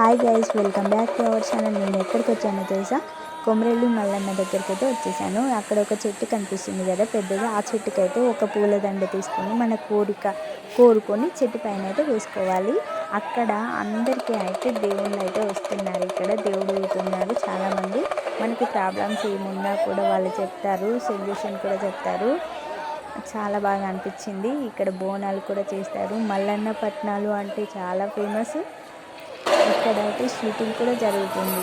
Hi guys welcome back to our channel నేను ఎక్కడికి వచ్చానో తెలుసా? కొమరెల్లి మల్లన్న దగ్గరికి అయితే వచ్చేసాను. అక్కడ ఒక చెట్టు కనిపిస్తుంది కదా పెద్దగా ఆ చెట్టుకైతే ఒక పూలదండ తీసుకొని మన కోరిక కోరుకొని చెట్టు పైన అయితే వేసుకోవాలి. అక్కడ అందరికీ అయితే దేవుళ్ళు అయితే వస్తున్నారు. ఇక్కడ దేవుడు అవుతున్నారు చాలామంది. మనకి ప్రాబ్లమ్స్ ఏమున్నా కూడా వాళ్ళు చెప్తారు సొల్యూషన్ కూడా చెప్తారు. చాలా బాగా అనిపించింది. ఇక్కడ బోనాలు కూడా చేస్తారు. మల్లన్న పట్నాలు అంటే చాలా ఫేమస్. ఇక్కడ అయితే షూటింగ్ కూడా జరుగుతుంది.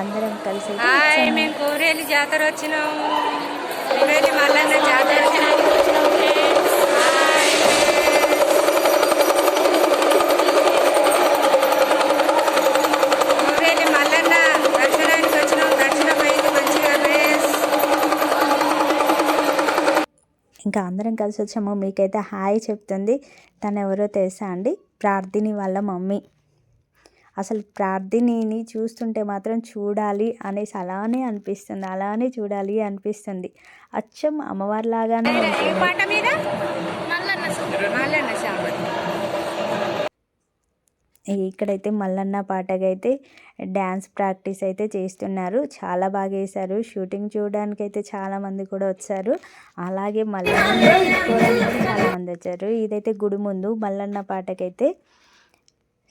అందరం కలిసి. మేము కోరేలి జాతర వచ్చినాము. కోరేలి మల్లన్న జాతర వచ్చినాం ఇంకా అందరం కలిసి వచ్చాము. మీకైతే హాయ్ చెప్తుంది. తను ఎవరో తెలుసా అండి? ప్రార్థిని వాళ్ళ మమ్మీ. అసలు ప్రార్థినిని చూస్తుంటే మాత్రం చూడాలి అనేసి అలానే అనిపిస్తుంది అలానే చూడాలి అనిపిస్తుంది. అచ్చం అమ్మవారిలాగానే ఉంటుంది. పాట మల్లన్న ఇక్కడైతే మల్లన్న పాటకైతే డ్యాన్స్ ప్రాక్టీస్ అయితే చేస్తున్నారు. చాలా బాగా వేశారు. షూటింగ్ చూడడానికి అయితే చాలామంది కూడా వచ్చారు. అలాగే మల్లన్న చాలామంది కూడా చాలా మంది వచ్చారు. ఇదైతే గుడి ముందు మల్లన్న పాటకైతే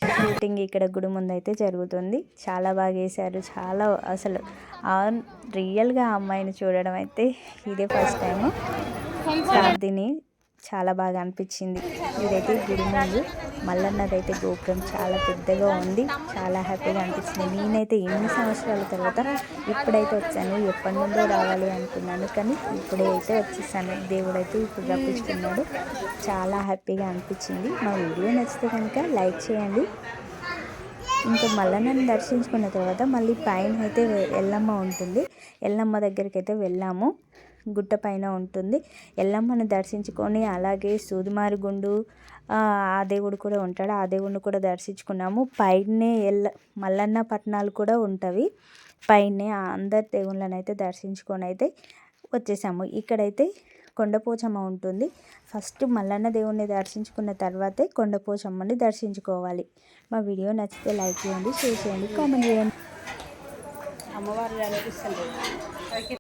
షూటింగ్ ఇక్కడ గుడి ముందు అయితే జరుగుతుంది. చాలా బాగా వేశారు. చాలా అసలు రియల్గా అమ్మాయిని చూడడం అయితే ఇదే ఫస్ట్ టైము. ప్రార్థిని చాలా బాగా అనిపించింది. ఇదైతే గుడి ముందు. మల్లన్నదైతే గోపురం చాలా పెద్దగా ఉంది. చాలా హ్యాపీగా అనిపించింది. నేనైతే ఎన్ని సంవత్సరాల తర్వాత ఇప్పుడైతే వచ్చాను. ఎప్పటి నుండో రావాలి అనుకున్నాను కానీ ఇప్పుడే అయితే వచ్చేసాను. దేవుడైతే ఇప్పుడు రప్పించుకున్నాడు చాలా హ్యాపీగా అనిపించింది. మా వీడియో నచ్చితే కనుక లైక్ చేయండి. ఇంకా మల్లన్నని దర్శించుకున్న తర్వాత మళ్ళీ పైన అయితే ఎల్లమ్మ ఉంటుంది. ఎల్లమ్మ దగ్గరికి అయితే వెళ్ళాము. గుట్ట పైన ఉంటుంది. ఎల్లమ్మని దర్శించుకొని అలాగే సూదిమారుగుండు ఆ దేవుడు కూడా ఉంటాడు. ఆ దేవుడిని కూడా దర్శించుకున్నాము. పైనే ఎల్ల మల్లన్న పట్టణాలు కూడా ఉంటవి. పైనే అందరి దేవుళ్ళని అయితే దర్శించుకొని అయితే వచ్చేసాము. ఇక్కడైతే కొండపోచమ్మ ఉంటుంది. ఫస్ట్ మల్లన్న దేవుణ్ణి దర్శించుకున్న తర్వాతే కొండపోచమ్మని దర్శించుకోవాలి. మా వీడియో నచ్చితే లైక్ చేయండి షేర్ చేయండి కామెంట్ చేయండి. అమ్మవారు అనిపిస్తుంది